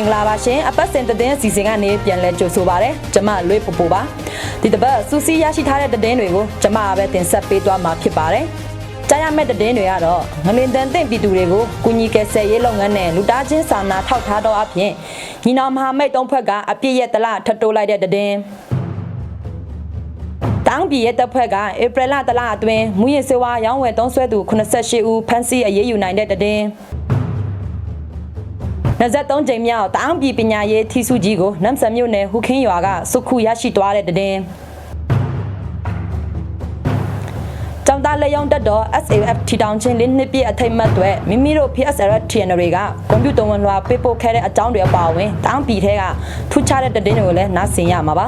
မင်္ဂလာပါရှင်အပတ်စဉ်သတင်းအစီအစဉ်ကနေပြန်လဲကြိုဆိုပါရစေကျွန်မလွေးပူပူပါဒီတစ်ပတ်စူစီရရှိထားတဲ့သတင်းတွေကိုကျွန်မကပဲတင်ဆက်ပေးသွားမှာဖြစ်ပါတယ်ကြားရမယ့်သတင်းတွေကတော့ငလင်တန်တင့်ပြည်သူတွေကိုကုညီကယ်ဆယ်ရေးလုပ်ငန်းနဲ့လူသားချင်းစာနာထောက်ထားတော့အပြင်ညီနောင်မဟာမိတ်တုံးဖက်ကအပြည့်ရဲ့တလထပ်တိုးလိုက်တဲ့သတင်းတောင်ပြည်ရဲ့တပ်ဖွဲ့ကဧပြီလတလအတွင်းမူရင်စေဝါရောင်းဝယ်သုံးဆွဲသူ88ဦးဖမ်းဆီးအရေးယူနိုင်တဲ့သတင်း 23ကြိမ်မြောက်တောင်ပြည်ပညာရေးထီစုကြီးကိုနမ်ဆန်မြို့နယ်ဟူခင်းရွာကစုခုရရှိသွားတဲ့သတင်းကျောင်းသားလက်ယောင်တက်တော် SAF ထီတောင်ချင်းလင်းနှစ်ပြည့်အထိတ်မှတ်တွေမိမိတို့ PSR TN တွေကကွန်ပျူတာဝင်လွှာပေးပို့ခဲ့တဲ့အကြောင်းတွေအပါအဝင်တောင်ပြည်ထဲကထူးခြားတဲ့သတင်းတွေကိုလည်းနားဆင်ရမှာပါ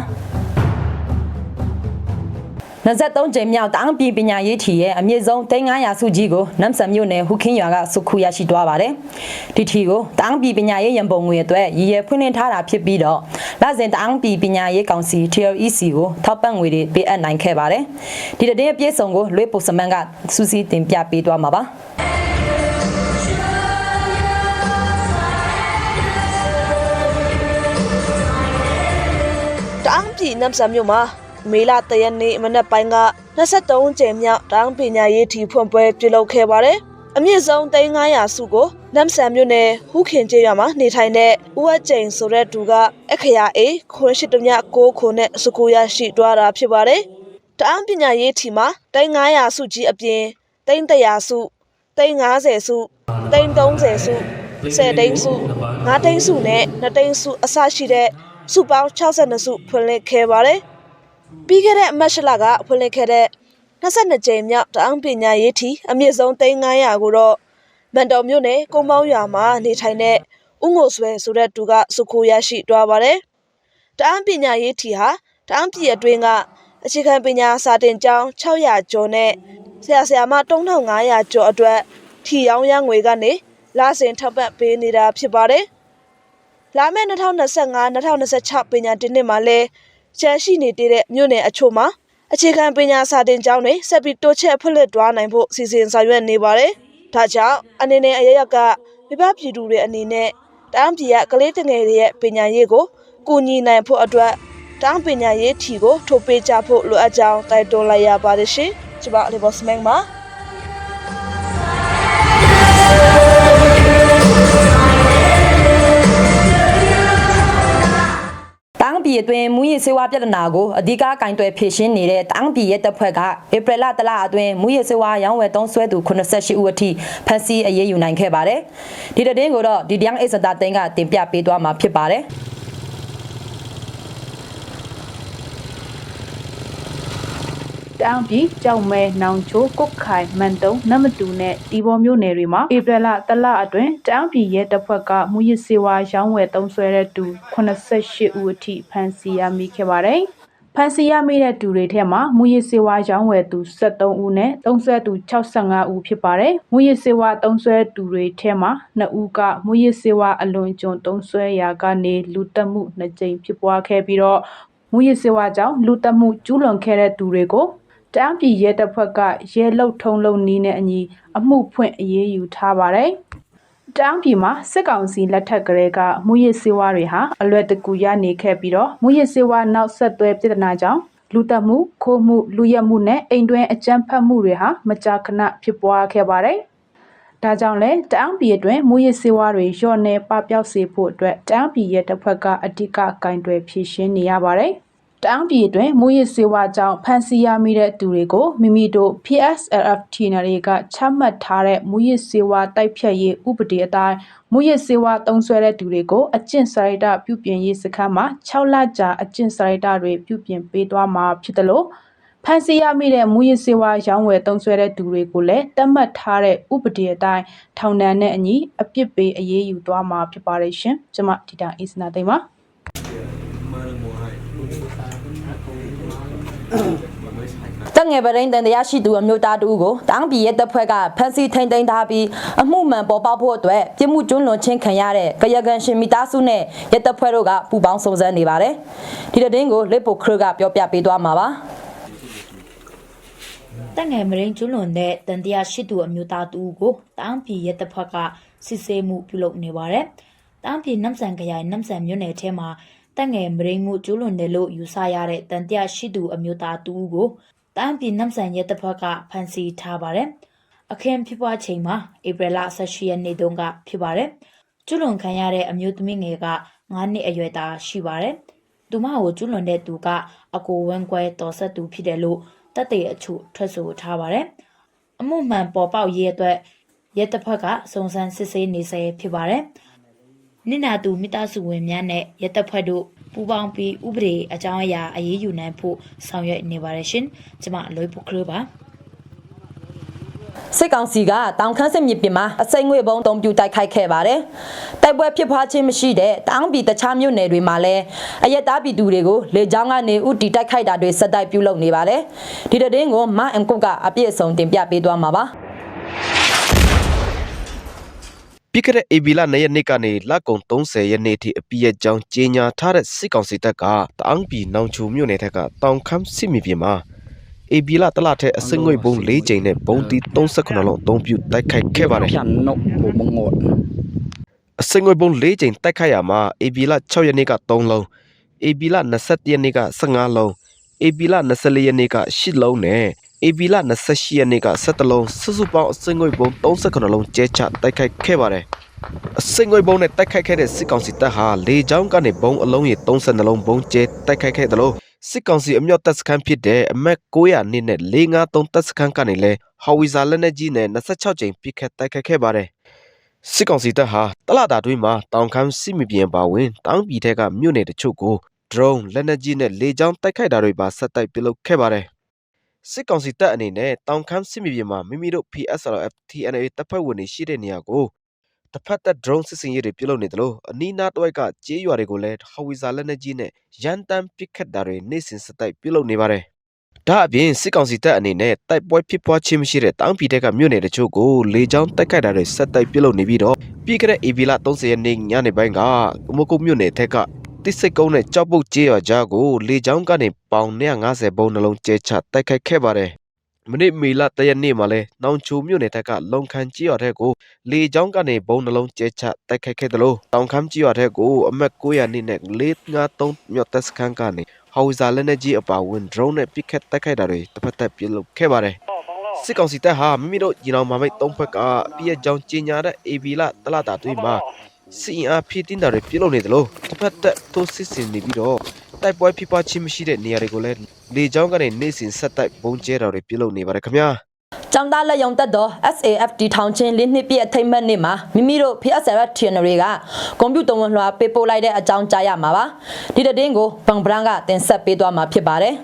23ကြိမ်မြောက်တောင်ပြည်ပညာရေးထီရဲ့အမြင့်ဆုံး3900စုကြီးကိုနမ်ဆန်မြို့နယ်ဟူခင်းရွာကစုခုရရှိသွားပါတယ်။ဒီထီကိုတောင်ပြည်ပညာရေးရန်ပုံငွေအတွက်ရည်ရွယ်ဖွင့်လှစ်ထားတာဖြစ်ပြီးတော့လစဉ်တောင်ပြည်ပညာရေးကောင်စီ TLEC ကိုထောက်ပံ့ငွေတွေပေးအပ်နိုင်ခဲ့ပါတယ်။ဒီတဲ့ရဲ့ပြည့်စုံကိုလွေးပုစမန်ကစူးစီးတင်ပြပေးသွားမှာပါ။တအောင်းပြည်နမ်ဆန်မြို့မှာ မေလတရက်နေ့မနက်ပိုင်းက23ကျင်းမြောက်တောင်းပညာရေးထီဖွင့်ပွဲပြုလုပ်ခဲ့ပါတယ်။အမြင့်ဆုံး3900စုကိုနမ်ဆန်မြို့နယ်ဟူးခင်ကျေးရွာမှာနေထိုင်တဲ့ဦးဝတ်ကျိန်ဆိုတဲ့သူကအခရာအေခွန်းရှိတမြ6ခုနဲ့စကူရရှိတွားတာဖြစ်ပါတယ်။တအောင်းပညာရေးထီမှာ3900စုကြီးအပြင်300စု350စု330စု10တိန်းစု9တိန်းစုနဲ့2တိန်းစုအစရှိတဲ့စုပေါင်း62စုဖွင့်လှစ်ခဲ့ပါတယ်။ ပြီးခဲ့တဲ့အမတ်ရှလကဖွင့်လှစ်ခဲ့တဲ့22ကြိမ်မြောက်တအောင်းပညာရေးထီအမြင့်ဆုံး3900ကိုတော့မန်တော်မြို့နယ်ကုန်းပေါင်းရွာမှာနေထိုင်တဲ့ဥငိုဆွဲဆိုတဲ့သူကစုခိုးရရှိတွားပါတယ်။တအောင်းပညာရေးထီဟာတအောင်းပြည်အတွင်းကအခြေခံပညာစာတင်ကျောင်း600ကျော်နဲ့ဆရာဆရာမ3500ကျော်အတွက်ထီရောင်းရငွေကနေလာစဉ်ထောက်ပံ့ပေးနေတာဖြစ်ပါတယ်။လာမယ့်2025-2026ပညာတင်နှစ်မှာလဲ ကျန်ရှိနေတဲ့မြို့နယ်အချို့မှာအခြေခံပညာစာတင်ကျောင်းတွေဆက်ပြီးတိုးချဲ့ဖွင့်လှစ်တွားနိုင်ဖို့စီစဉ်ဆောင်ရွက်နေပါတယ်။ဒါကြောင့်အနေနဲ့အရရက်ကမိဘပြည်သူတွေအနေနဲ့တန်းပြည်ကကလေးတငယ်တွေရဲ့ပညာရေးကိုကူညီနိုင်ဖို့အတွက်တောင်းပညာရေးထီကိုထိုးပေးကြဖို့လိုအပ်ကြောင်းတိုက်တွန်းလိုက်ရပါတယ်ရှင်။ကျွန်မလေးဘော့စမန်ပါ တန်းပြည်အတွင်းမူရစ်စေဝါပြဿနာကိုအဓိကကင်တွယ်ဖြေရှင်းနေတဲ့တန်းပြည်ရဲ့တပ်ဖွဲ့ကဧပြီလတလအတွင်းမူရစ်စေဝါရောင်းဝယ်သုံးစွဲသူ88ဦးအထိဖမ်းဆီးအရေးယူနိုင်ခဲ့ပါတယ်။ဒီတဲ့တင်းကိုတော့ဒီတန်းအိစတာတင်းကတင်ပြပေးသွားမှာဖြစ်ပါတယ်။ တောင်ပြည်ကြောက်မဲနောင်ချိုကုတ်ခိုင်မန်တုံနမတူနဲ့တီဘောမြို့နယ်တွေမှာဧပြီလတလအတွင်းတောင်ပြည်ရဲတပ်ဖွဲ့ကမူရစ်စေဝါရောင်းဝယ်သုံးစွဲတဲ့သူ88ဦးအထိဖမ်းဆီးရမိခဲ့ပါတယ်။ဖမ်းဆီးရမိတဲ့သူတွေထဲမှာမူရစ်စေဝါရောင်းဝယ်သူ73ဦးနဲ့သုံးစွဲသူ65ဦးဖြစ်ပါတယ်။မူရစ်စေဝါသုံးစွဲသူတွေထဲမှာ2ဦးကမူရစ်စေဝါအလွန်ကျွံသုံးစွဲရာကနေလူတက်မှု2ကြိမ်ဖြစ်ပွားခဲ့ပြီးတော့မူရစ်စေဝါကြောင့်လူတက်မှုကျူးလွန်ခဲ့တဲ့သူတွေကို တအံပြည်ရဲတပ်ဖွဲ့ကရဲလုတ်ထုံလုံနီးနဲ့အညီအမှုဖွင့်အရေးယူထားပါတယ်။တအံပြည်မှာစစ်ကောင်စီလက်ထက်ကလေးကမူရစ်စေဝါတွေဟာအလွယ်တကူရနေခဲ့ပြီးတော့မူရစ်စေဝါနောက်ဆက်တွဲပြည်ထနာကြောင့်လူတက်မှုခိုးမှုလူရက်မှုနဲ့အိမ်တွင်းအကြမ်းဖက်မှုတွေဟာမကြာခဏဖြစ်ပွားခဲ့ပါတယ်။ဒါကြောင့်လဲတအံပြည်အတွင်းမူရစ်စေဝါတွေလျှော့နေပပျောက်စေဖို့အတွက်တအံပြည်ရဲ့တပ်ဖွဲ့ကအဓိကကင်တွယ်ဖြည့်ရှင်းနေရပါတယ်။ တအံပြည်အတွင်းမူရစ်စေဝါကြောင့်ဖမ်းဆီးရမိတဲ့သူတွေကိုမိမိတို့ PSLF ထီနာတွေကချမှတ်ထားတဲ့မူရစ်စေဝါတိုက်ဖြတ်ရေးဥပဒေအတိုင်းမူရစ်စေဝါတုံးဆွဲတဲ့သူတွေကိုအကျင့်စာရိတ္တပြုပြင်ရေးစခန်းမှာ6လကြာအကျင့်စာရိတ္တတွေပြုပြင်ပေးသွားမှာဖြစ်တယ်လို့ဖန်စီရမိတဲ့မူရစ်စေဝါရောင်းဝယ်တုံးဆွဲတဲ့သူတွေကိုလည်းတတ်မှတ်ထားတဲ့ဥပဒေအတိုင်းထောင်ဒဏ်နဲ့အညီအပြစ်ပေးအရေးယူသွားမှာဖြစ်ပါတယ်ရှင်။ကျွန်မဒီတာအစ္စနာသိမ်းပါ တက်ငယ်ပရင်းတန်တရားရှိသူအမျိုးသားတူကိုတောင်ပြည်ရဲ့တပ်ဖွဲ့ကဖမ်းဆီးထိန်သိမ်းထားပြီးအမှုမှန်ပေါ်ပေါက်ဖို့အတွက်ပြစ်မှုကျွလွန်ခြင်းခံရတဲ့ကရကန်ရှင်မိသားစုနဲ့ရဲတပ်ဖွဲ့တို့ကပူးပေါင်းစုံစမ်းနေပါတယ်။ဒီတဲ့တင်းကိုလက်ပိုခရကပြောပြပေးသွားမှာပါ။တက်ငယ်မရင်းကျွလွန်တဲ့တန်တရားရှိသူအမျိုးသားတူကိုတောင်ပြည်ရဲတပ်ဖွဲ့ကစစ်ဆေးမှုပြုလုပ်နေပါတယ်တန်းပြည်နမ်ဆန်ခရိုင်နမ်ဆန်မြို့နယ်ထဲမှာ တက်ငယ်မရိန်မှုကျူးလွန်တယ်လို့ယူဆရတဲ့တန်တရားရှိသူအမျိုးသားတူဦးကိုတန်းပြည်နမ်ဆန်ရဲတပ်ဖွဲ့ကဖမ်းဆီးထားပါတယ်။အခင်းဖြစ်ပွားချိန်မှာဧပြီလ18ရက်နေ့တုန်းကဖြစ်ပါတယ်။ကျူးလွန်ခံရတဲ့အမျိုးသမီးငယ်က9နှစ်အရွယ်သားရှိပါတယ်။သူမကိုကျူးလွန်တဲ့သူကအကိုဝန်းကွဲတော်ဆက်သူဖြစ်တယ်လို့တပ်တွေအချို့ထွက်ဆိုထားပါတယ်။အမှုမှန်ပေါ်ပေါက်ရေးအတွက်ရဲတပ်ဖွဲ့ကစုံစမ်းစစ်ဆေးနေဆဲဖြစ်ပါတယ်။ နိနာသူမိသားစုဝင်များနဲ့ရဲတပ်ဖွဲ့တို့ပူးပေါင်းပြီးဥပဒေအကြောင်းအရာအရေးယူနိုင်ဖို့ဆောင်ရွက်နေပါတယ်ရှင်။ကျွန်မလွိပုခရပါစစ်ကောင်စီကတောင်ခမ်းစစ်မြေပြင်မှာအစိမ့်ငွေပုံတုံးပြူတိုက်ခိုက်ခဲ့ပါတယ်။တိုက်ပွဲဖြစ်ပွားခြင်းမရှိတဲ့တောင်ပြည်တခြားမြို့နယ်တွေမှာလည်းအရက်သားပြည်သူတွေကိုလေကြောင်းကနေဥတီတိုက်ခိုက်တာတွေဆက်တိုက်ပြုလုပ်နေပါတယ်။ဒီတဲ့င်းကိုမအန်ကုတ်ကအပြည့်အစုံတင်ပြပေးသွားမှာပါ။ ပြီးခဲ့တဲ့ AB လ2ရက်နေ့ကနေလကုံ30ရက်နေ့ထိအပြည့်အကြောင်းကြေညာထားတဲ့စစ်ကောင်စီတပ်ကတအောင်းပြည်နောင်ချိုမြို့နယ်ထက်ကတောင်ခမ်းစစ်မြေပြင်မှာ AB လတလထက်အစင်ငွေပုံ၄ကြိမ်နဲ့ဘုံတီ38လုံးအသုံးပြုတိုက်ခိုက်ခဲ့ပါတယ်ဖြန်နုဘူမငေါ်အစင်ငွေပုံ၄ကြိမ်တိုက်ခိုက်ရမှာ AB လ6ရက်နေ့က3လုံး AB လ21ရက်နေ့က15လုံး AB လ24ရက်နေ့က10လုံးနဲ့ AB လ28ရက်နေ့က17လုံးစုစုပေါင်းအစင်ငွေပုံ38လုံးကျဲချတိုက်ခိုက်ခဲ့ပါတယ်အစင်ငွေပုံနဲ့တိုက်ခိုက်ခဲ့တဲ့စစ်ကောင်စီတပ်ဟာလေကြောင်းကနေဘုံအလုံးရေ32လုံးဘုံကျဲတိုက်ခိုက်ခဲ့တယ်လို့စစ်ကောင်စီအမြောက်တပ်စခန်းဖြစ်တဲ့အမက်900နှစ်နဲ့453တပ်စခန်းကနေလဲဟော်ဝီဇာလက်နက်ကြီးနဲ့26ကြိမ်ပစ်ခတ်တိုက်ခိုက်ခဲ့ပါတယ်စစ်ကောင်စီတပ်ဟာတလတာတွင်းမှာတောင်ခမ်းစစ်မြေပြင်ပါဝင်တောင်ပြည်ထက်ကမြို့နယ်တချို့ကို drone လက်နက်ကြီးနဲ့လေကြောင်းတိုက်ခိုက်တာတွေပါဆက်တိုက်ပြုလုပ်ခဲ့ပါတယ် စစ်ကောင်စီတပ်အနေနဲ့တောင်ခမ်းစစ်မြေပြင်မှာမိမိတို့ PSLF TNA တပ်ဖွဲ့ဝင်တွေရှိတဲ့နေရာကိုတစ်ဖက်သက် drone စစ်စင်ရေးတွေပြုလုပ်နေတယ်လို့အနီးနားတစ်ဝိုက်ကကြေးရွာတွေကိုလည်းဟဝီဇာလက်နက်ကြီးနဲ့ရန်တမ်းပစ်ခတ်တာတွေနေ့စဉ်ဆက်တိုက်ပြုလုပ်နေပါတယ်ဒါအပြင်စစ်ကောင်စီတပ်အနေနဲ့တိုက်ပွဲဖြစ်ပွားခြင်းမရှိတဲ့တောင်ပြည်ထက်ကမြို့နယ်တချို့ကိုလေကြောင်းတိုက်ခိုက်တာတွေဆက်တိုက်ပြုလုပ်နေပြီးတော့ပြီးခဲ့တဲ့ AB လ30ရက်နေ့ညနေပိုင်းကမကုတ်မြို့နယ်ထက်က တိစိတ်ကုန်းနဲ့ကြောက်ပုတ်ကျေးရွာကြားကိုလေကြောင်းကနေပေါင်150ဘုံနှလုံးကျဲချတိုက်ခိုက်ခဲ့ပါတယ်။မနေ့မေလတရက်နေ့မှာလဲနောင်ချိုမြို့နယ်ထက်ကလုံခန်ကျေးရွာထက်ကိုလေကြောင်းကနေဘုံနှလုံးကျဲချတိုက်ခိုက်ခဲ့တယ်လို့တောင်ခမ်းကျေးရွာထက်ကိုအမက်900နှစ်နဲ့453မြောက်တပ်စခန်းကနေဟော်ဝီဇာလက်နက်ကြီးအပါအဝင် drone နဲ့ပစ်ခတ်တိုက်ခိုက်တာတွေတစ်ဖက်သက်ပြုလုပ်ခဲ့ပါတယ်။စစ်ကောင်စီတပ်ဟာမိမိတို့ညီနောင်မမိတ်သုံးဖက်ကပြည့်ကြောင်ကြီးညာတဲ့ AB လတလတာတွင်မှာစီအင်အားဖြည့်တင်းတာတွေပြုလုပ်နေတယ်လို့ တစ်ဖက်သက်ထိုးစစ်ဆင်နေပြီးတော့တိုက်ပွဲဖြစ်ပွားခြင်းမရှိတဲ့နေရာတွေကိုလည်းလေကြောင်းကနေနေ့စဉ်ဆက်တိုက်ဘုံကျဲတာတွေပြုလုပ်နေပါတယ်ခင်ဗျာကျောင်းသားလက်ယုံတက်တော် SAFD ထောင်ချင်းလင်းနှစ်ပြည့်အထိမ့်မဲ့နေ့မှာမိမိတို့ PSRF TNR တွေကကွန်ပျူတာဝန်လွှာပေးပို့လိုက်တဲ့အကြောင်းကြားရမှာပါဒီတဲ့င်းကိုဘန်ဘရန်ကတင်ဆက်ပေးသွားမှာဖြစ်ပါတယ်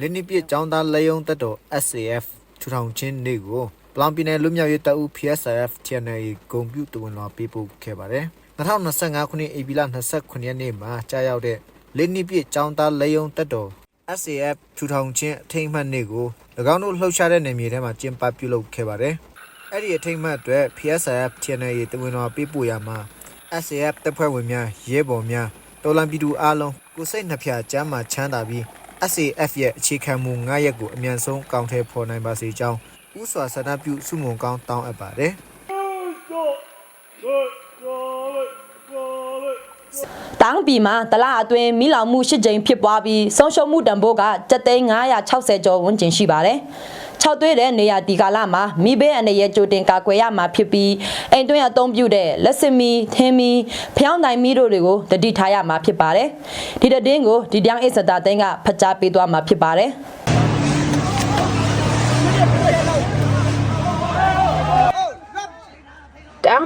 လင်းနိပြစ်ចောင်းသားလက်ယုံတက်တော် SAF ထူထောင်ချင်းနေ့ကိုပလောင်ပြည်နယ်လူမျိုးရေးတပ်ဦး PSRF TNA ဂုံပြူတဝန်လွှာပေးပို့ခဲ့ပါတယ်2025ခုနှစ်ဧပြီလ29ရက်နေ့မှာကြာရောက်တဲ့လင်းနိပြစ်ចောင်းသားလက်ယုံတက်တော် SAF ထူထောင်ချင်းအထိမ်းအမှတ်နေ့ကို၎င်းတို့လှုပ်ရှားတဲ့နေမြေထဲမှာကျင်းပပြုလုပ်ခဲ့ပါတယ်အဲ့ဒီအထိမ်းအမှတ်အတွက် PSRF TNA တဝန်လွှာပေးပို့ရမှာ SAF တပ်ဖွဲ့ဝင်များရဲဘော်များတော်လန်ပြည်သူအားလုံးကိုစိတ်နှဖျားကျမ်းမာချမ်းသာပြီး SAF ရဲ့အခြေခံမူ9ရက်ကိုအမြန်ဆုံးအကောင့်ထဲပေါ်နိုင်ပါစေကြောင်းဥစွာဆန္ဒပြုစုမုံကောင်းတောင်းအပ်ပါတယ် တောင်ပြည်မှာတလအတွင်းမိလောင်မှု၈ကြိမ်ဖြစ်ပွားပြီးဆုံးရှုံးမှုတန်ဖိုးက7,960ကျော်ဝန်းကျင်ရှိပါတယ်။၆သွေးတဲ့နေရာဒီကာလမှာမိဘအနေရဲ့ကြိုတင်ကာကွယ်ရမှာဖြစ်ပြီးအိမ်တွင်းအသုံးပြုတဲ့လက်စမီထင်းမီဖျောင်းတိုင်မီတို့တွေကိုတတိထားရမှာဖြစ်ပါတယ်။ဒီတဲ့တင်းကိုဒီတောင်အစ္စတာသိန်းကဖတ်ကြားပေးသွားမှာဖြစ်ပါတယ်။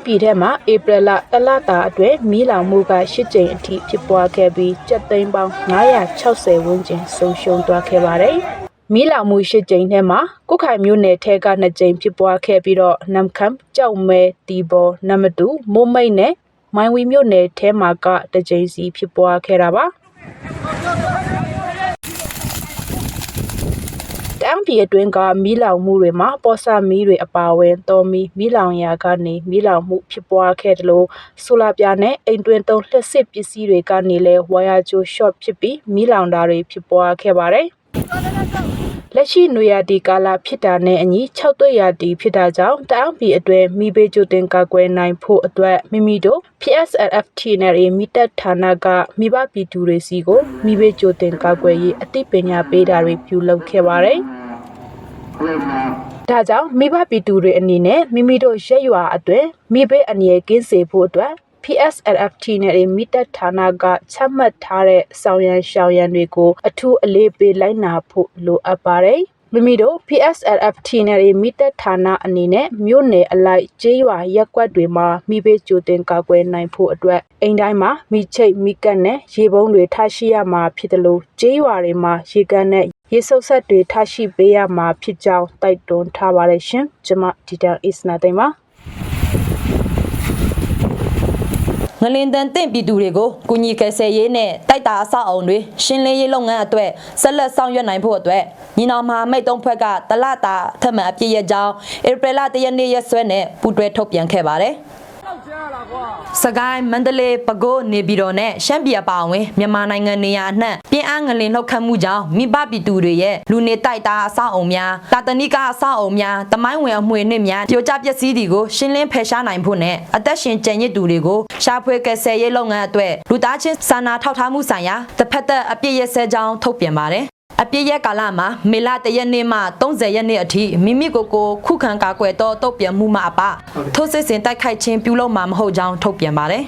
ပြည်ထဲမှာဧပြီလတလတာအတွင်းမီးလောင်မှုက၈ကြိမ်အထိဖြစ်ပွားခဲ့ပြီးကြက်သိန်းပေါင်း960ဝန်းကျင်ဆုံးရှုံးသွားခဲ့ပါတယ်။မီးလောင်မှု၈ကြိမ်ထဲမှာကုတ်ခိုင်မြို့နယ်ထဲက2ကြိမ်ဖြစ်ပွားခဲ့ပြီးတော့နမ်ခမ်ကြောက်မဲတီဘောနမတူမိုးမိတ်နဲ့မိုင်းဝီမြို့နယ်ထဲမှာကတစ်ကြိမ်စီဖြစ်ပွားခဲ့တာပါ။ တန်းပြည်အတွင်းက မီးလောင်မှုတွေမှာ ပေါ်ဆမီးတွေအပါအဝင် တော်မီမီးလောင်ရာကနေ မီးလောင်မှုဖြစ်ပွားခဲ့တယ်လို့ဆိုလာပြာနဲ့ အိမ်တွင်းသုံး လျှက်စစ်ပစ္စည်းတွေကနေလဲဝါယာဂျိုရှော့ဖြစ်ပြီး မီးလောင်တာတွေ ဖြစ်ပွားခဲ့ပါတယ်။ လက်ရှိနွေရာသီကာလဖြစ်တာနဲ့အညီ6သွေးရာသီဖြစ်တာကြောင့်တအောင်းပြည်အတွင်းမိဘေးကြိုတင်ကာကွယ်နိုင်ဖို့အတွက်မိမိတို့ PSLFT နဲ့မိတက်ဌာနကမိဘပြည်သူတွေစီကိုမိဘေးကြိုတင်ကာကွယ်ရေးအသိပညာပေးတာတွေပြုလုပ်ခဲ့ပါတယ်။ဒါကြောင့်မိဘပြည်သူတွေအနေနဲ့မိမိတို့ရက်ရွာအတွင်းမိဘေးအန္တရာယ်ကင်းစေဖို့အတွက် PSLFT နဲ့မိတက်ဌာနကချမှတ်ထားတဲ့ဆောင်ရန်ရှောင်ရန်တွေကို အထူးအလေးပေးလိုက်နာဖို့လိုအပ်ပါတယ်။မိမိတို့ PSLFT နဲ့မိတက်ဌာနအနေနဲ့မြို့နယ်အလိုက်ကျေးရွာရက်ကွက်တွေမှာမိဘေးကြိုတင်ကာကွယ်နိုင်ဖို့အတွက်အိမ်တိုင်းမှာမိချိတ်မိကတ်နဲ့ရေပုံးတွေထားရှိရမှာဖြစ်တယ်လို့ကျေးရွာတွေမှာရေကန်နဲ့ရေဆုပ်ဆက်တွေထားရှိပေးရမှာဖြစ်ကြောင်းတိုက်တွန်းထားပါတယ်ရှင်။ကျွန်မဒီတန် is nothing ပါ ငလင်တန်တင့်ပြည်သူတွေကိုကုညီကယ်ဆယ်ရေးနဲ့တိုက်တာအဆောက်အုံတွေရှင်းလင်းရေးလုပ်ငန်းအတွက်ဆက်လက်ဆောင်ရွက်နိုင်ဖို့အတွက်ညီနောင်မဟာမိတ်သုံးဖွဲ့ကတလတာထပ်မံအပြည့်ရကြောင်းဧပြီလ၁ရက်နေ့ရက်စွဲနဲ့ပူးတွဲထုတ်ပြန်ခဲ့ပါတယ် စကိုင်းမန္တလေးပဲခူးနေပြည်တော်နဲ့ရှမ်းပြည်အပါအဝင်မြန်မာနိုင်ငံနေရာအနှံ့ပြင်းအားငလင်လှုပ်ခတ်မှုကြောင့်မိဘပြည်သူတွေရဲ့လူနေတိုက်တာအဆောက်အုံများတာတနိကအဆောက်အုံများတမိုင်းဝင်အမွေနှင့်များပြိုကျပျက်စီးတွေကိုရှင်းလင်းဖယ်ရှားနိုင်ဖို့နဲ့အသက်ရှင်ကျန်ရစ်သူတွေကိုရှာဖွေကယ်ဆယ်ရေးလုပ်ငန်းအတွက်လူသားချင်းစာနာထောက်ထားမှုဆိုင်ရာတစ်ဖက်သက်အပြည့်ရစဲကြောင်းထုတ်ပြန်ပါတယ် အပြည့်ရက်ကာလမှာမေလ1ရက်နေ့မှ30ရက်နေ့အထိမိမိကိုယ်ကိုခုခံကာကွယ်သောတုတ်ပြန်မှုမှအပထိုးစစ်ဆင်တိုက်ခိုက်ခြင်းပြုလုပ်မှာမဟုတ်ကြောင်းထုတ်ပြန်ပါတယ်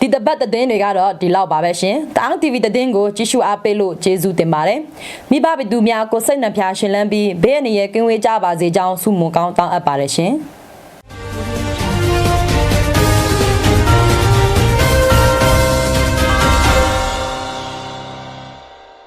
ဒီတပတ်သတင်းတွေကတော့ဒီလောက်ပါပဲရှင်။တောင် TV သတင်းကိုကြည့်ရှုအားပေးလို့ကျေးဇူးတင်ပါတယ်။မိဘပြည်သူများကိုစိတ်နှဖျားရှင်လန်းပြီးဘေးအန္တရာယ်ကင်းဝေးကြပါစေကြောင်းဆုမွန်ကောင်းတောင်းအပ်ပါတယ်ရှင်။